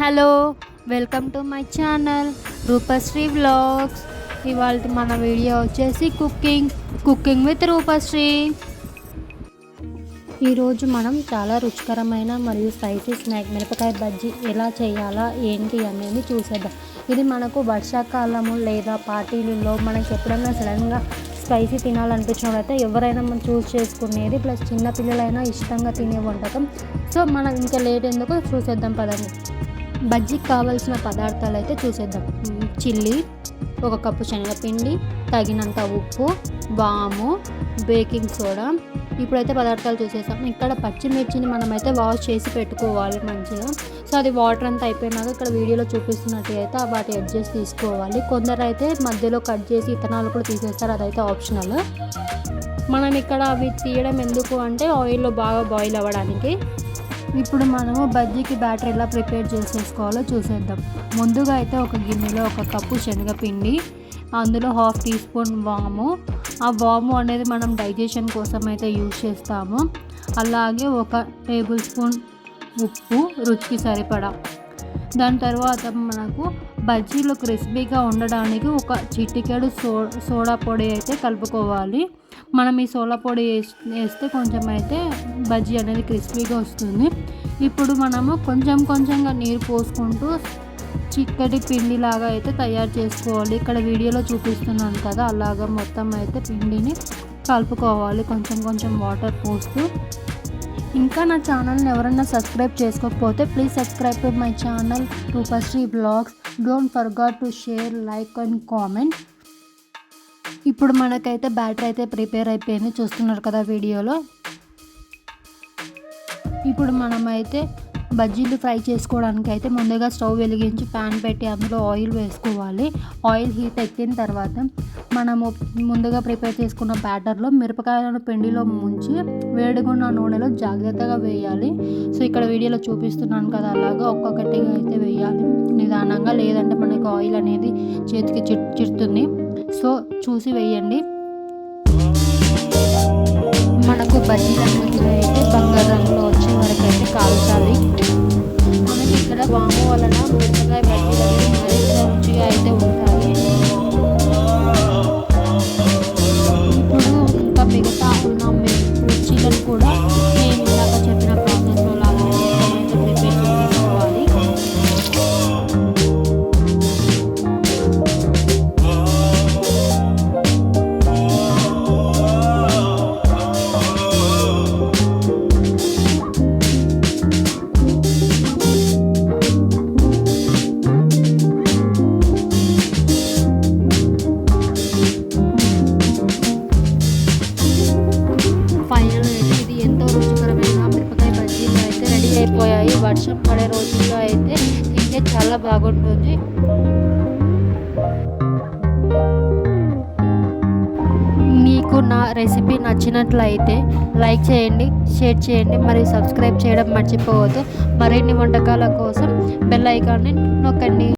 Hello welcome to my channel Roopasri vlogs. ఇవాళ మన video వచ్చేసి కుకింగ్ కుకింగ్ విత్ రూపశ్రీ. ఈరోజు మనం చాలా రుచికరమైన మరియు స్పైసీ స్నాక్ మిరపకాయ బజ్జీ ఎలా చేయాలా ఏంటి అనేది చూసేద్దాం. ఇది మనకు వర్షాకాలము లేదా పార్టీలలో మనకి ఎప్పుడైనా సడన్గా స్పైసీ తినాలనిపించినప్పుడైతే ఎవరైనా మనం చూస్ చేసుకునేది ప్లస్ చిన్నపిల్లలైనా ఇష్టంగా తినే వంటకం. సో మనం ఇంకా లేట్ ఎందుకు చూసేద్దాం పదండి. బజ్జీకి కావాల్సిన పదార్థాలు అయితే చూసేద్దాం చిల్లీ ఒక కప్పు శనగపిండి తగినంత ఉప్పు వాము బేకింగ్ సోడా. ఇప్పుడైతే పదార్థాలు చూసేసాం. ఇక్కడ పచ్చిమిర్చిని మనమైతే వాష్ చేసి పెట్టుకోవాలి మంచిగా. సో అది వాటర్ అంతా అయిపోయినాక ఇక్కడ వీడియోలో చూపిస్తున్నట్టు అయితే వాటి అడ్జస్ట్ తీసుకోవాలి. కొందరు అయితే మధ్యలో కట్ చేసి ఇతనాలు కూడా తీసేస్తారు. అదైతే ఆప్షనల్. మనం ఇక్కడ అవి తీయడం ఎందుకు అంటే ఆయిల్లో బాగా బాయిల్ అవ్వడానికి. ఇప్పుడు మనము బజ్జీకి బ్యాటర్ ఎలా ప్రిపేర్ చేసేసుకోవాలో చూసేద్దాం. ముందుగా అయితే ఒక గిన్నెలో ఒక కప్పు శనగపిండి అందులో హాఫ్ టీ స్పూన్ వాము. ఆ వాము అనేది మనం డైజెషన్ కోసం అయితే యూజ్ చేస్తాము. అలాగే ఒక టేబుల్ స్పూన్ ఉప్పు రుచికి సరిపడా. దాని తర్వాత మనకు బజ్జీలు క్రిస్పీగా ఉండడానికి ఒక చిటికెడు సో సోడా పొడి అయితే కలుపుకోవాలి. మనం ఈ సోలా పొడి వేస్తే కొంచెం అయితే బజ్జీ అనేది క్రిస్పీగా వస్తుంది. ఇప్పుడు మనము కొంచెం కొంచెంగా నీరు పోసుకుంటూ చిక్కటి పిండిలాగా అయితే తయారు చేసుకోవాలి. ఇక్కడ వీడియోలో చూపిస్తున్నాను కదా అలాగా మొత్తం అయితే పిండిని కలుపుకోవాలి. కొంచెం కొంచెం వాటర్ పోస్తూ. ఇంకా నా ఛానల్ని ఎవరైనా సబ్స్క్రైబ్ చేసుకోకపోతే please subscribe to my channel Roopasri blogs. Don't forgot to share like and comment. ఇప్పుడు మనకైతే బ్యాటరీ అయితే ప్రిపేర్ అయిపోయింది చూస్తున్నారు కదా వీడియోలో. ఇప్పుడు మనమైతే బజ్జీలు ఫ్రై చేసుకోవడానికి అయితే ముందుగా స్టవ్ వెలిగించి ప్యాన్ పెట్టి అందులో ఆయిల్ వేసుకోవాలి. ఆయిల్ హీట్ ఎక్కిన తర్వాత మనము ముందుగా ప్రిపేర్ చేసుకున్న బ్యాటర్లో మిరపకాయలను పిండిలో ముంచి వేడిగున్న నూనెలో జాగ్రత్తగా వేయాలి. సో ఇక్కడ వీడియోలో చూపిస్తున్నాను కదా అలాగా ఒక్కొక్కటిగా అయితే వేయాలి. నిదానంగా లేదంటే మనకి ఆయిల్ అనేది చేతికి చిట్ చిడుతుంది సో చూసి వేయండి. మనకు బజ్జీలు అనేది అయితే రెడీ అయిపోయాయి వర్షం పడే రోజుల్లో అయితే తింటే చాలా బాగుంటుంది. మీకు నా రెసిపీ నచ్చినట్లయితే లైక్ చేయండి షేర్ చేయండి మరియు సబ్స్క్రైబ్ చేయడం మర్చిపోవద్దు. మరిన్ని వంటకాల కోసం బెల్ ఐకాన్ని నొక్కండి.